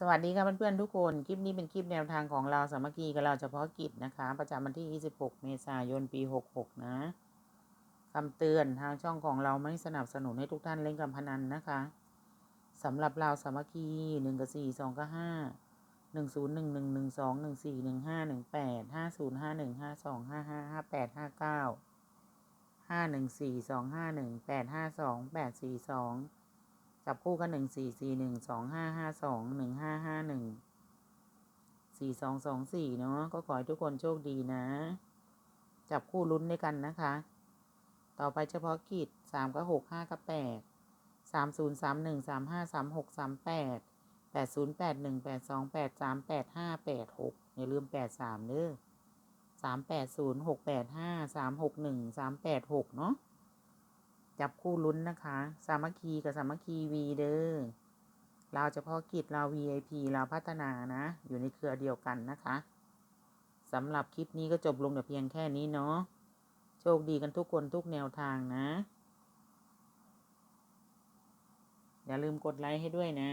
สวัสดีค่ะเพื่อนๆทุกคน คลิปนี้เป็นคลิปแนวทางของเราสามัคคีกับเราเฉพาะกิจนะคะ ประจำวันที่ 26 เมษายน ปี 66 นะคำเตือนทางช่องของเราไม่สนับสนุนให้ทุกท่านเล่นการพนันนะคะสำหรับเราสามัคคี 1 กับ 4 2 กับ 5 1 0 1 1 1 2 1 4 1 5 1 8 5 0 5 1 5 2 5 5 5 8 5 9 5 1 4 2 5 1 8 5 2 8 4 2 จับคู่กันหนึ่งสี่สี่หนึ่งสองห้าห้าสองหนึ่งห้าห้าหนึ่งสี่สองสองสี่เนาะก็ขอให้ทุกคนโชคดีนะ จับคู่ลุ้นด้วยกันนะคะ ต่อไปเฉพาะกิจสามกับหกห้ากับแปดสามศูนย์สามหนึ่งสามห้าสามหกสามแปดแปดศูนย์แปดหนึ่งแปดสองแปดสามแปดห้าแปดหกอย่าลืมแปดสามเด้อสามแปดศูนย์หกแปดห้าสามหกหนึ่งสามแปดหกเนาะ จับคู่ลุ้นนะคะ สามัคคีกับสามัคคีวีเดอร์เราเฉพาะกิจเรา VIP เราพัฒนานะ อยู่ในเครือเดียวกันนะคะสำหรับคลิปนี้ก็จบลงแต่เพียงแค่นี้เนาะโชคดีกันทุกคนทุกแนวทางนะ อย่าลืมกดไลค์ให้ด้วยนะ